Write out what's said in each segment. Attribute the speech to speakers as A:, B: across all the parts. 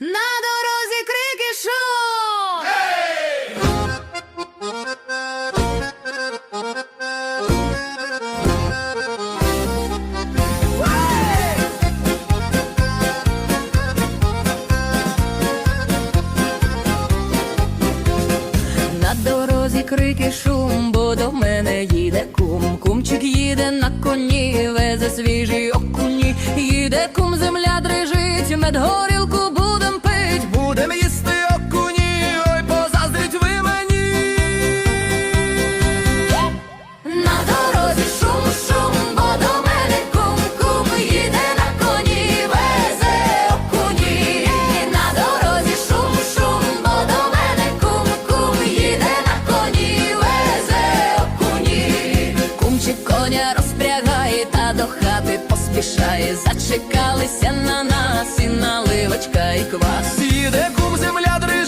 A: На дорозі крики шум! На дорозі крики шум, бо до мене їде кум. Кумчик їде на коні, везе свіжі окуні. Їде кум, земля дрижить, медгорілку будем поспішає. Зачекалися на нас і наливочка, і квас.
B: Їде кум, земля дрижить,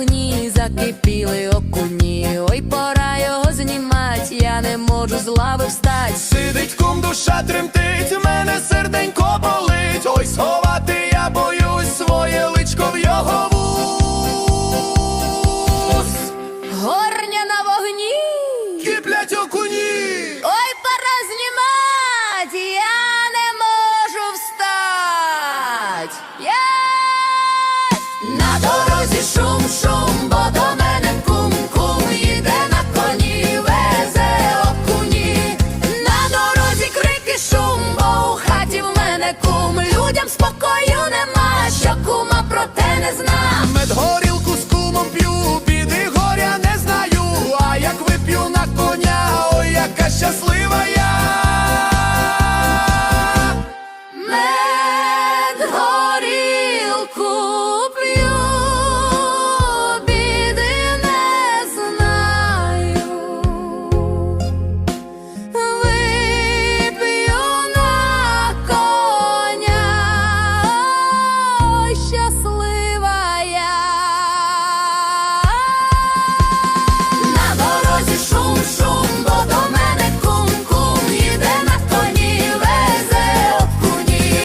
A: вогні закипіли окуні. Ой, пора його знімать, я не можу з лави встать.
B: Сидить кум, душа тремтить, мене серденько болить. Ой, сховати я боюсь своє личко в його вуз.
A: Горня на вогні.
B: Киплять окуні.
A: шум, шум, бо до мене кум кум Іде на коні, везе окуні, на дорозі крики шум, бо у хаті в мене кум. Людям спокою нема, що кума про те не зна.
B: Медгорілку з кумом п'ю, біди горя не знаю. А як вип'ю на коня, ой, яка щаслива я. Медгорілку